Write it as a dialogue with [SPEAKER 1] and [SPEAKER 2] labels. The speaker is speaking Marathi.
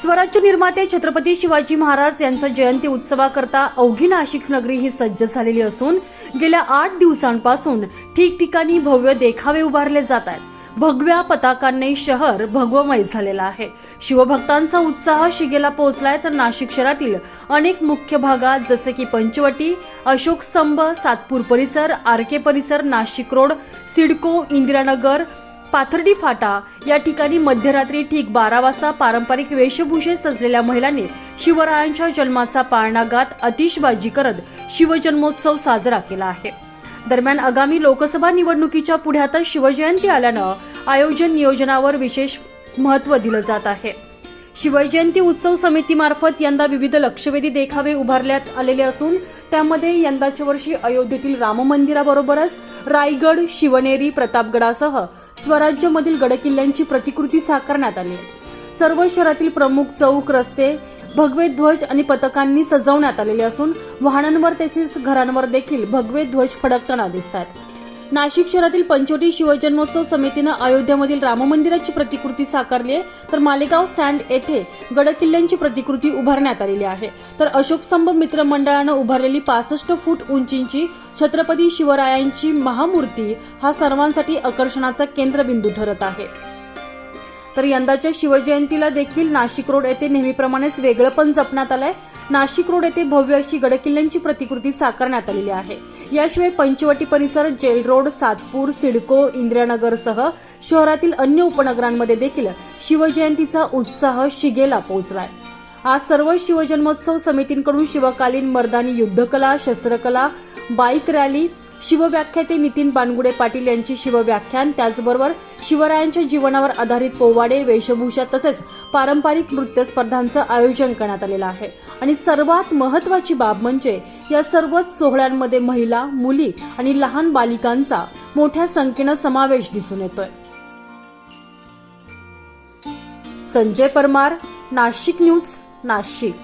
[SPEAKER 1] स्वराज्य निर्माते छत्रपती शिवाजी महाराज यांचा जयंती उत्सवाकरता अवघी नाशिक नगरी ही सज्ज झालेली असून गेल्या आठ दिवसांपासून ठिकठिकाणी भव्य देखावे उभारले जात आहेत. भगव्या पताकांनी शहर भगवमय झालेला आहे. शिवभक्तांचा उत्साह शिगेला पोहोचलाय तर नाशिक शहरातील अनेक मुख्य भागात जसे की पंचवटी अशोक स्तंभ सातपूर परिसर आरके परिसर नाशिक रोड सिडको इंदिरानगर पाथर्डी फाटा या ठिकाणी मध्यरात्री ठीक बारा वाजता पारंपरिक वेशभूषेत सजलेल्या महिलांनी शिवरायांच्या जन्माचा पाळणा गात अतिशबाजी करत शिवजन्मोत्सव साजरा केला आहे. दरम्यान आगामी लोकसभा निवडणुकीच्या पुढ्यातच शिवजयंती आल्यानं आयोजन नियोजनावर विशेष महत्त्व दिलं जात आहे. शिवजयंती उत्सव समितीमार्फत यंदा विविध लक्षवेधी देखावे उभारण्यात आलेले असून त्यामध्ये यंदाच्या वर्षी अयोध्येतील राम मंदिराबरोबरच रायगड शिवनेरी प्रतापगडासह स्वराज्यमधील गडकिल्ल्यांची प्रतिकृती साकारण्यात आली. सर्व शहरातील प्रमुख चौक रस्ते भगवे ध्वज आणि पथकांनी सजवण्यात आलेले असून वाहनांवर तसेच घरांवर देखील भगवे ध्वज फडकताना दिसतात नाशिक शहरातील पंचवटी शिवजन्मोत्सव समितीनं अयोध्यामधील राम मंदिराची प्रतिकृती साकारली आहे. तर मालेगाव स्टँड येथे गडकिल्ल्यांची प्रतिकृती उभारण्यात आलेली आहे. तर अशोकस्तंभ मित्रमंडळानं मित्र मंडळानं उभारलेली पासष्ट फूट उंचीची छत्रपती शिवरायांची महामूर्ती हा सर्वांसाठी आकर्षणाचा केंद्रबिंदू ठरत आहे. तर यंदाच्या शिवजयंतीला देखील नाशिक रोड येथे नेहमीप्रमाणेच वेगळं पण जपण्यात आलंय. नाशिक रोड येथे भव्य अशी गडकिल्ल्यांची प्रतिकृती साकारण्यात आलेली आहे. याशिवाय पंचवटी परिसर जेल रोड सातपूर सिडको इंदिरानगरसह शहरातील अन्य उपनगरांमध्ये देखील शिवजयंतीचा उत्साह शिगेला पोहोचलाय. आज सर्व शिवजन्मोत्सव समितींकडून शिवकालीन मर्दानी युद्धकला शस्त्रकला बाईक रॅली शिवव्याख्याते नितीन बानगुडे पाटील यांची शिवव्याख्यान त्याचबरोबर शिवरायांच्या जीवनावर आधारित पोवाडे वेशभूषा तसेच पारंपरिक नृत्य स्पर्धांचं आयोजन करण्यात आलेलं आहे. आणि सर्वात महत्वाची बाब म्हणजे या सर्वच सोहळ्यांमध्ये महिला मुली आणि लहान बालिकांचा मोठ्या संख्येनं समावेश दिसून येतोय. संजय परमार नाशिक न्यूज नाशिक.